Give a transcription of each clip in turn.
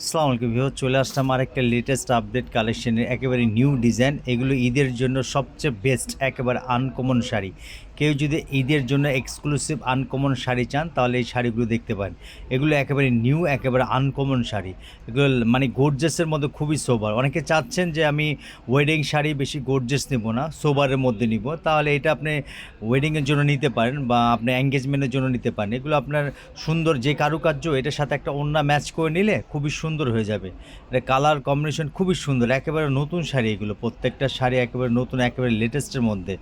আসসালামু আলাইকুম ভিউ চলে আসলাম আর একটা লেটেস্ট আপডেট কালেকশনের একেবারে নিউ ডিজাইন এগুলো ঈদের জন্য সবচেয়ে বেস্ট একেবারে আনকমন শাড়ি। কেউ যদি ঈদের জন্য এক্সক্লুসিভ আনকমন শাড়ি চান, তাহলে এই শাড়িগুলো দেখতে পারেন। এগুলো একেবারে নিউ একেবারে আনকমন শাড়ি। এগুলো মানে গোর্জেসের মধ্যে খুবই সোবার অনেকে চাচ্ছেন যে আমি ওয়েডিং শাড়ি বেশি গোর্জেস নেব না সোবারের মধ্যে নিব। তাহলে এটা আপনি ওয়েডিংয়ের জন্য নিতে পারেন বা আপনি এঙ্গেজমেন্টের জন্য নিতে পারেন। এগুলো আপনার সুন্দর যে কারুকার্য, এটার সাথে একটা অন্য ম্যাচ করে নিলে খুবই সুন্দর হয়ে যাবে। এটা কালার কম্বিনেশন খুবই সুন্দর। একেবারে নতুন শাড়ি এগুলো। প্রত্যেকটা শাড়ি একেবারে নতুন, একেবারে লেটেস্টের মধ্যে।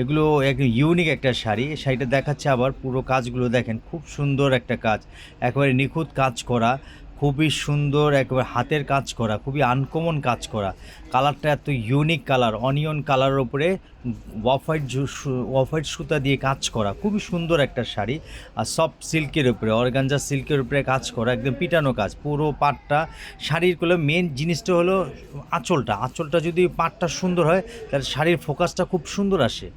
এগুলো এক ইউনিক একটা শাড়ি। শাড়িটা দেখাচ্ছে আবার, পুরো কাজগুলো দেখেন, খুব সুন্দর একটা কাজ। একেবারে নিখুঁত কাজ করা, খুবই সুন্দর একেবারে হাতের কাজ করা, খুবই আনকমন কাজ করা। কালারটা এত ইউনিক কালার অনিয়ন কালারের ওপরে অফ হোয়াইট সুতা দিয়ে কাজ করা, খুবই সুন্দর একটা শাড়ি। আর সফট সিল্কের উপরে অর্গানজা সিল্কের উপরে কাজ করা, একদম পিটানো কাজ। পুরো পাটটা, শাড়িরগুলো মেন জিনিসটা হলো আঁচলটা। আঁচলটা যদি পাটটা সুন্দর হয়, তাহলে শাড়ির ফোকাসটা খুব সুন্দর আসে।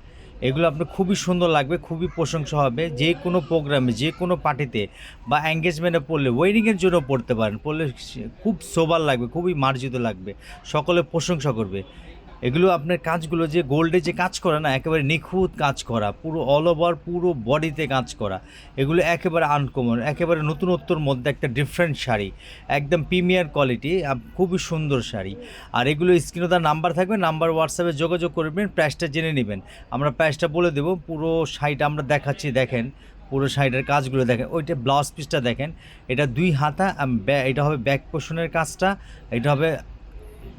এগুলো আপনার খুবই সুন্দর লাগবে, খুবই প্রশংসা হবে। যে কোনো প্রোগ্রামে যে কোনো পার্টিতে বা এঙ্গেজমেন্টে পড়লে ওয়েডিংয়ের জন্য পড়তে পারেন। পড়লে খুব সোবার লাগবে, খুবই মার্জিত লাগবে। সকলে প্রশংসা করবে। এগুলো আপনার কাজগুলো যে গোল্ডে যে কাজ করে না, একেবারে নিখুঁত কাজ করা, পুরো অল ওভার পুরো বডিতে কাজ করা, এগুলো একেবারে আনকমন একেবারে নতুনত্বর মধ্যে একটা ডিফারেন্ট শাড়ি, একদম প্রিমিয়ার কোয়ালিটি খুবই সুন্দর শাড়ি। আর এগুলো স্ক্রিনে তার নাম্বার থাকবে নাম্বার হোয়াটসঅ্যাপে যোগাযোগ করবেন প্রাইসটা জেনে নেবেন। আমরা প্রাইসটা বলে দেবো, পুরো শাড়িটা আমরা দেখাচ্ছি, দেখেন, পুরো শাড়িটার কাজগুলো দেখেন, ওইটা ব্লাউজ পিসটা দেখেন, এটা দুই হাতা এটা হবে ব্যাক পোষণের কাজটা, এটা হবে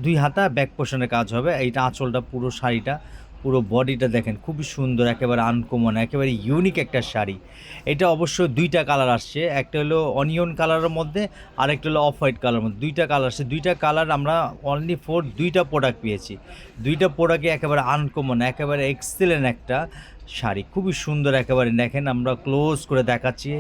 দুই হাতা ব্যাক পোষণের কাজ হবে। এইটা আঁচলটা পুরো শাড়িটা। পুরো বডিটা দেখেন, খুবই সুন্দর, একেবারে আনকমন একেবারে ইউনিক একটা শাড়ি। এটা অবশ্য দুইটা কালার আসছে, একটা হলো অনিয়ন কালারের মধ্যে আর একটা হলো অফ হোয়াইট কালারের মধ্যে। দুইটা কালার আসছে, দুইটা কালার আমরা অনলি ফোর দুইটা প্রোডাক্ট পেয়েছি। দুইটা প্রোডাক্টই একেবারে আনকমন একেবারে এক্সেলেন্ট একটা শাড়ি। খুবই সুন্দর একেবারে, দেখেন আমরা ক্লোজ করে দেখাচ্ছি,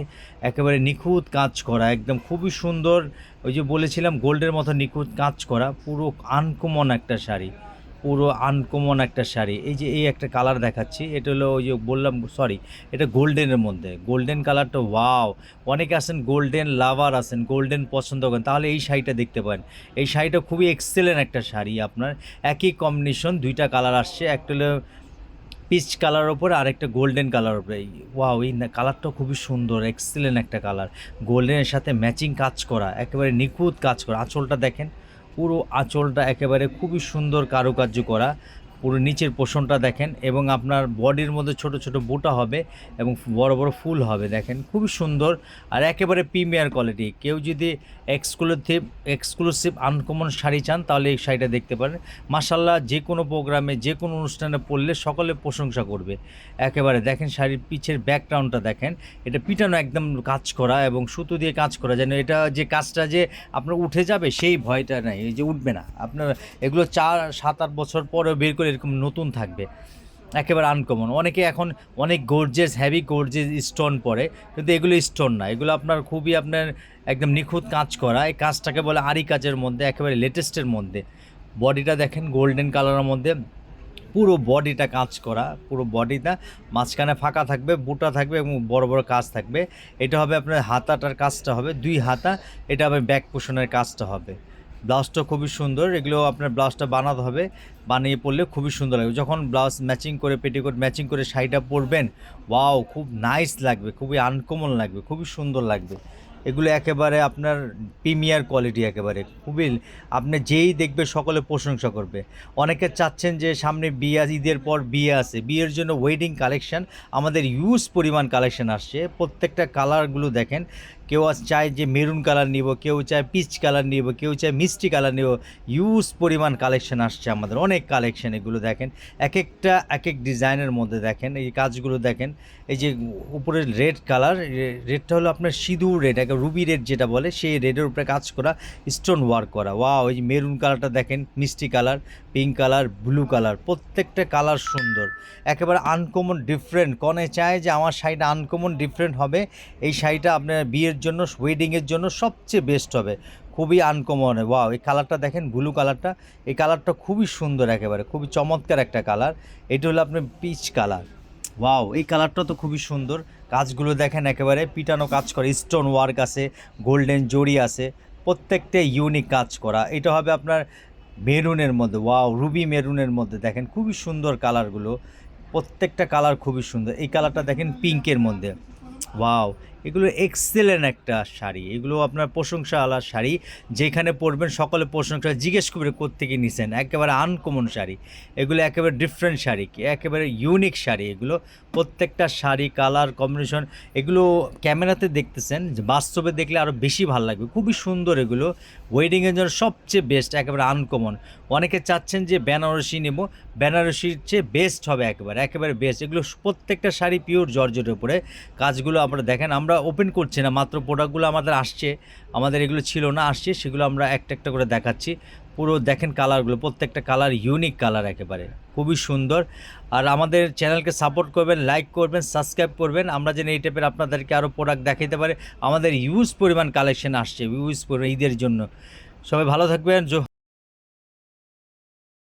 একেবারে নিখুঁত কাজ করা, একদম খুবই সুন্দর, ওই যে বলেছিলাম, গোল্ডের মতো নিখুঁত কাজ করা, পুরো আনকমন একটা শাড়ি। পুরো আনকমন একটা শাড়ি। এই যে এই একটা কালার দেখাচ্ছি, এটা হলো ওই যে বললাম সরি এটা গোল্ডেনের মধ্যে। গোল্ডেন কালারটা ওয়াও অনেকে আছেন গোল্ডেন লাভার আছেন গোল্ডেন পছন্দ করেন, তাহলে এই শাড়িটা দেখতে পারেন। এই শাড়িটা খুবই এক্সেলেন্ট একটা শাড়ি আপনার। একই কম্বিনেশন দুইটা কালার আসছে, একটা হলো পিচ কালার ওপরে আরেকটা গোল্ডেন কালার ওপরে ওয়াও এই কালারটা খুবই সুন্দর এক্সেলেন্ট একটা কালার গোল্ডেনের সাথে ম্যাচিং কাজ করা, একেবারে নিখুঁত কাজ করা। আঁচলটা দেখেন পুরো আঁচলটা একেবারে খুবই সুন্দর কারুকার্য করা। পুরো নিচের পোষণটা দেখেন এবং আপনার বডির মধ্যে ছোট ছোট বুটা হবে এবং বড় বড় ফুল হবে দেখেন, খুবই সুন্দর আর একেবারে প্রিমিয়ার কোয়ালিটি। কেউ যদি এক্সক্লুসিভ এক্সক্লুসিভ আনকমন শাড়ি চান তাহলে এই শাড়িটা দেখতে পারেন। মাসাল্লাহ যে কোনো প্রোগ্রামে যে কোনো অনুষ্ঠানে পড়লে সকলে প্রশংসা করবে। একেবারে দেখেন শাড়ির পিছের ব্যাকগ্রাউন্ডটা দেখেন, এটা পিটানো একদম কাজ করা এবং সুতো দিয়ে কাজ করা, যেন এটা যে কাজটা যে আপনার উঠে যাবে সেই ভয়টা নাই, এই যে উঠবে না। আপনার এগুলো চার, সাত, আট বছর পরেও বের করে এরকম নতুন থাকবে। একেবারে আনকমন অনেকে এখন অনেক গোর্জেস হ্যাভি গোর্জেস স্টোন পরে, কিন্তু এগুলো স্টোন না। এগুলো আপনার খুবই আপনার একদম নিখুঁত কাজ করা। এই কাজটাকে বলে আরি কাজের মধ্যে, একেবারে লেটেস্টের মধ্যে। বডিটা দেখেন গোল্ডেন কালারের মধ্যে। পুরো বডিটা কাজ করা, পুরো বডিটা মাঝখানে ফাঁকা থাকবে, বুটা থাকবে এবং বড় বড় কাজ থাকবে। এটা হবে আপনার হাতাটার কাজটা হবে, দুই হাতা। এটা হবে ব্যাক পোষণের কাজটা হবে। ব্লাউজটা খুবই সুন্দর, এগুলো আপনার ব্লাউজটা বানাতে হবে, বানিয়ে পরলে খুবই সুন্দর লাগবে। যখন ব্লাউজ ম্যাচিং করে পেটিকোট ম্যাচিং করে শাড়িটা পরবেন ওয়াও খুব নাইস লাগবে, খুবই আনকমন লাগবে, খুবই সুন্দর লাগবে। এগুলো একেবারে আপনার প্রিমিয়ার কোয়ালিটি একেবারে, খুবই, আপনি যেই দেখবে সকলে প্রশংসা করবে। অনেকে চাচ্ছেন যে সামনে বিয়ে ঈদের পর বিয়ে আছে, বিয়ের জন্য ওয়েডিং কালেকশন আমাদের ইউজ পরিমাণ কালেকশন আসছে, প্রত্যেকটা কালারগুলো দেখেন কেউ চায় যে মেরুন কালার নিব, কেউ চায় পিচ কালার নিব, কেউ চায় মিষ্টি কালার নিব, ইউজ পরিমাণ কালেকশন আসছে আমাদের। অনেক কালেকশন এগুলো দেখেন। এক একটা এক এক ডিজাইনের মধ্যে দেখেন, এই কাজগুলো দেখেন। এই যে উপরে রেড কালার রেডটা হলো আপনার সিঁদুর রেড একটা রুবি রেড যেটা বলে, সেই রেডের উপরে কাজ করা, স্টোন ওয়ার্ক করা। ওয়া ওই যে মেরুন কালারটা দেখেন, মিষ্টি colour, pink colour, blue colour, প্রত্যেকটা কালার সুন্দর। একেবারে আনকমন ডিফারেন্ট কনে চায় যে আমার শাড়িটা আনকমন ডিফারেন্ট হবে, এই শাড়িটা আপনার বিয়ের জন্য ওয়েডিংয়ের জন্য সবচেয়ে বেস্ট হবে। খুবই আনকমন ওয়াও এই কালারটা দেখেন ব্লু কালারটা এই কালারটা খুবই সুন্দর একেবারে, খুবই চমৎকার একটা কালার এটা হলো আপনার পিচ কালার ওয়াও এই কালারটা তো খুবই সুন্দর। কাজগুলো দেখেন একেবারে, পিটানো কাজ করে। স্টোন ওয়ার্ক আছে গোল্ডেন জড়ি আছে। প্রত্যেকটা ইউনিক কাজ করা। এটা হবে আপনার মেরুনের মধ্যে। ওয়াও রুবি মেরুনের মধ্যে। দেখেন, খুবই সুন্দর কালারগুলো প্রত্যেকটা কালার খুবই সুন্দর। এই কালারটা দেখেন পিঙ্কের মধ্যে। ওয়াও এগুলো এক্সেলেন্ট একটা শাড়ি। এগুলো আপনার প্রশংসা শাড়ি। যেখানে পরবেন, সকলে প্রশংসা, জিজ্ঞেস করবে কোত্থেকে নিছেন। একেবারে আনকমন শাড়ি। এগুলো একেবারে ডিফারেন্ট শাড়ি, একেবারে ইউনিক শাড়ি এগুলো। প্রত্যেকটা শাড়ি কালার কম্বিনেশন এগুলো ক্যামেরাতে দেখতেছেন বাস্তবে দেখলে আরও বেশি ভালো লাগবে। খুবই সুন্দর এগুলো। ওয়েডিংয়ের জন্য সবচেয়ে বেস্ট একেবারে আনকমন অনেকে চাচ্ছেন যে বেনারসি নেব। বেনারসির চেয়ে বেস্ট হবে একেবারে একেবারে বেস্ট এগুলো প্রত্যেকটা শাড়ি পিওর জর্জেটের উপরে। কাজগুলো আমরা দেখেন, আমরা ওপেন করছি না, মাত্র প্রোডাক্টগুলো আমাদের আসছে, আমাদের এগুলো ছিল না, আসছে, সেগুলো আমরা একটা একটা করে দেখাচ্ছি। পুরো দেখেন কালারগুলো প্রত্যেকটা কালার ইউনিক কালার একেবারে, খুবই সুন্দর। আর আমাদের চ্যানেলকে সাপোর্ট করবেন লাইক করবেন সাবস্ক্রাইব করবেন, আমরা যেন এই টাইপের আপনাদেরকে আরও প্রোডাক্ট দেখাইতে পারি। আমাদের ইউজ পরিমাণ কালেকশন আসছে ইউজ পরিমাণ ঈদের জন্য। সবাই ভালো থাকবেন